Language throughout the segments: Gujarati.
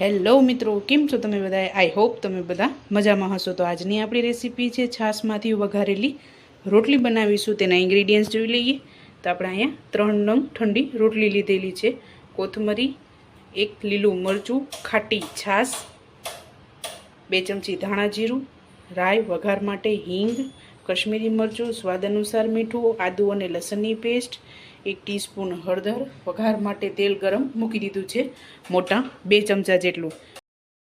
હેલો મિત્રો, કેમ છો તમે બધા આઈ હોપ તમે બધા મજામાં હશો. તો આજની આપણી રેસીપી છે છાશમાંથી વઘારેલી રોટલી બનાવીશું. તેના ઇન્ગ્રીડિયન્ટ્સ જોઈ લઈએ. તો આપણે અહીંયા ત્રણ નંગ ઠંડી રોટલી લીધેલી છે. કોથમરી, એક લીલું મરચું, ખાટી છાશ, બે ચમચી ધાણા જીરું, રાઈ, વઘાર માટે હિંગ, કશ્મીરી મરચું, સ્વાદ અનુસાર મીઠું, આદુ અને લસણની પેસ્ટ એક ટીસ્પૂન હળદર, વઘાર માટે તેલ ગરમ મૂકી દીધું છે, મોટા બે ચમચા જેટલું.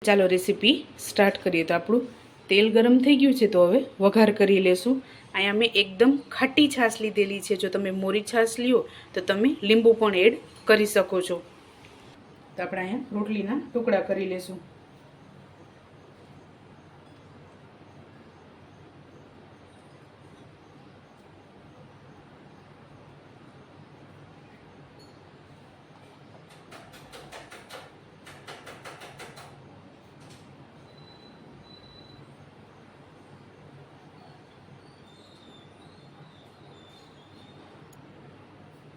ચાલો રેસીપી સ્ટાર્ટ કરીએ તો આપણું તેલ ગરમ થઈ ગયું છે તો હવે વઘાર કરી લેશું. અહીંયા મેં એકદમ ખાટી છાશ લીધેલી છે. જો તમે મોરી છાશ લ્યો તો તમે લીંબુ પણ એડ કરી શકો છો. તો આપણે અહીંયા રોટલીના ટુકડા કરી લેશું.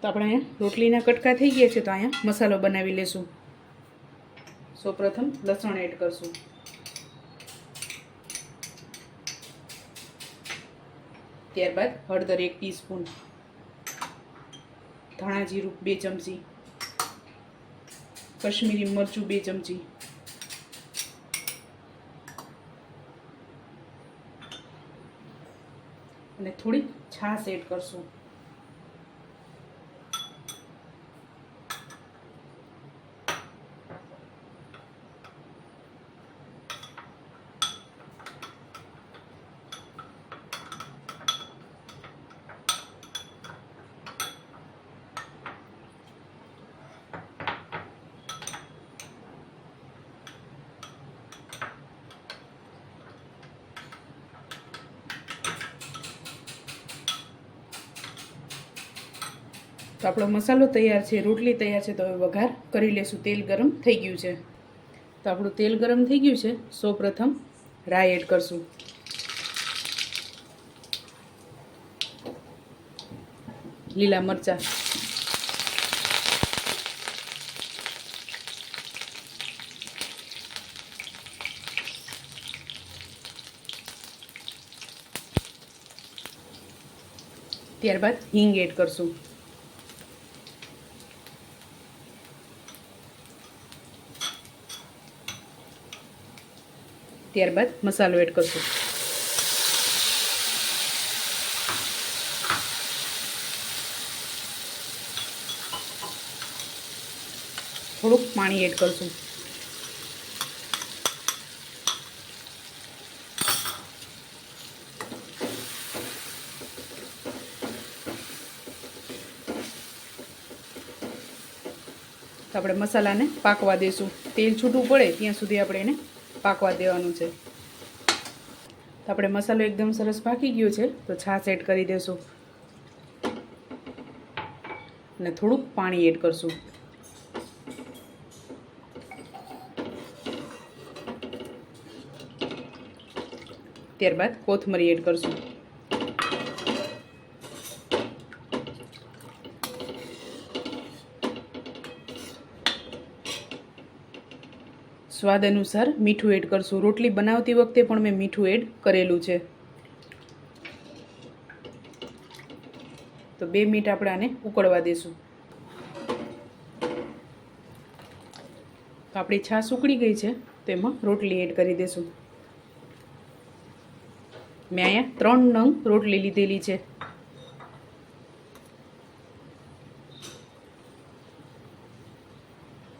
તો આપણે અહીંયા રોટલીના કટકા થઈ ગયા છે તો અહીંયા મસાલો બનાવી લેશું. સૌપ્રથમ લસણ એડ કરશું. ત્યારબાદ હળદર એક ટીસ્પૂન ધાણા જીરું બે ચમચી. કશ્મીરી મરચું બે ચમચી. અને થોડી છાશ એડ કરશું. તો આપણો મસાલો તૈયાર છે, રોટલી તૈયાર છે, તો હવે વઘાર કરી લેશું. તેલ ગરમ થઈ ગયું છે. તો આપણું તેલ ગરમ થઈ ગયું છે. સૌ પ્રથમ રાઈ એડ કરશું. લીલા મરચા. ત્યારબાદ હિંગ એડ કરશું. ત્યારબાદ મસાલો એડ કરશું. થોડુંક પાણી એડ કરશું. આપણે મસાલાને પાકવા દઈશું તેલ છૂટું પડે ત્યાં સુધી આપણે એને પાકવા દેવાનું છે. તો આપણે મસાલો એકદમ સરસ પાકી ગયો છે, તો છાશ એડ કરી દેશું. અને થોડુંક પાણી એડ કરશું. ત્યારબાદ કોથમરી એડ કરશું. સ્વાદ અનુસાર મીઠું એડ કરશું. રોટલી બનાવતી વખતે પણ મેં મીઠું એડ કરેલું છે. તો બે મિનિટ આપણે આને ઉકળવા દઈશું તો આપણી છાશ ઉકળી ગઈ છે, તો એમાં રોટલી એડ કરી દઈશું મેં અહીંયા ત્રણ નંગ રોટલી લીધેલી છે.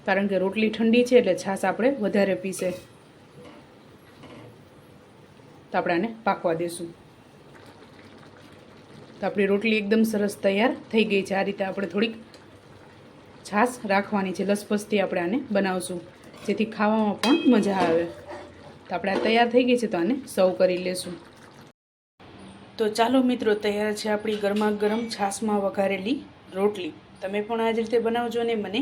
કારણ કે રોટલી ઠંડી છે એટલે છાશ આપણે વધારે પીશે તો આપણે આને પાકવા દઈશું તો આપણી રોટલી એકદમ સરસ તૈયાર થઈ ગઈ છે. આ રીતે આપણે થોડીક છાશ રાખવાની છે. લસપસથી આપણે આને બનાવશું. જેથી ખાવામાં પણ મજા આવે. તો આપણે આ તૈયાર થઈ ગઈ છે તો આને સર્વ કરી લેશું. તો ચાલો મિત્રો, તૈયાર છે આપણી ગરમા ગરમ છાશમાં વઘારેલી રોટલી. તમે પણ આ જ રીતે બનાવજો અને મને